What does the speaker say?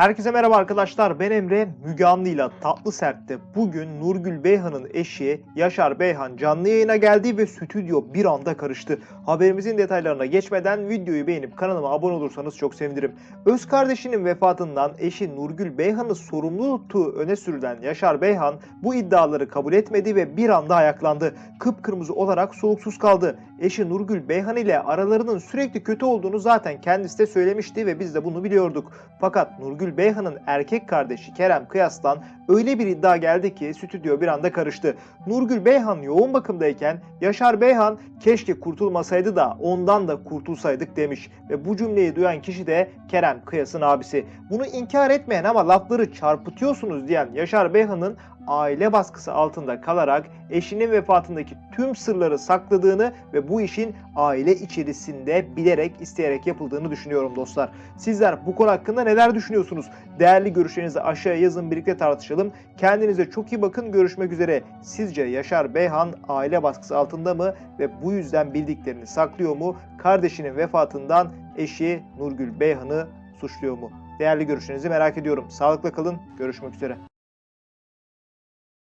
Herkese merhaba arkadaşlar. Ben Emre. Müge Anlı'yla Tatlı Sert'te bugün Nurgül Beyhan'ın eşi Yaşar Beyhan canlı yayına geldi ve stüdyo bir anda karıştı. Haberimizin detaylarına geçmeden videoyu beğenip kanalıma abone olursanız çok sevinirim. Öz kardeşinin vefatından eşi Nurgül Beyhan'ı sorumlu tuttuğu öne sürülen Yaşar Beyhan bu iddiaları kabul etmedi ve bir anda ayaklandı. Kıpkırmızı olarak soluksuz kaldı. Eşi Nurgül Beyhan ile aralarının sürekli kötü olduğunu zaten kendisi de söylemişti ve biz de bunu biliyorduk. Fakat Nurgül Beyhan'ın erkek kardeşi Kerem Kıyas'tan öyle bir iddia geldi ki stüdyo bir anda karıştı. Nurgül Beyhan yoğun bakımdayken Yaşar Beyhan keşke kurtulmasaydı da ondan da kurtulsaydık demiş. Ve bu cümleyi duyan kişi de Kerem Kıyas'ın abisi. Bunu inkar etmeyen ama lafları çarpıtıyorsunuz diyen Yaşar Beyhan'ın aile baskısı altında kalarak eşinin vefatındaki tüm sırları sakladığını ve bu işin aile içerisinde bilerek isteyerek yapıldığını düşünüyorum dostlar. Sizler bu konu hakkında neler düşünüyorsunuz? Değerli görüşlerinizi aşağıya yazın birlikte tartışalım. Kendinize çok iyi bakın. Görüşmek üzere. Sizce Yaşar Beyhan aile baskısı altında mı ve bu yüzden bildiklerini saklıyor mu? Kardeşinin vefatından eşi Nurgül Beyhan'ı suçluyor mu? Değerli görüşlerinizi merak ediyorum. Sağlıkla kalın. Görüşmek üzere.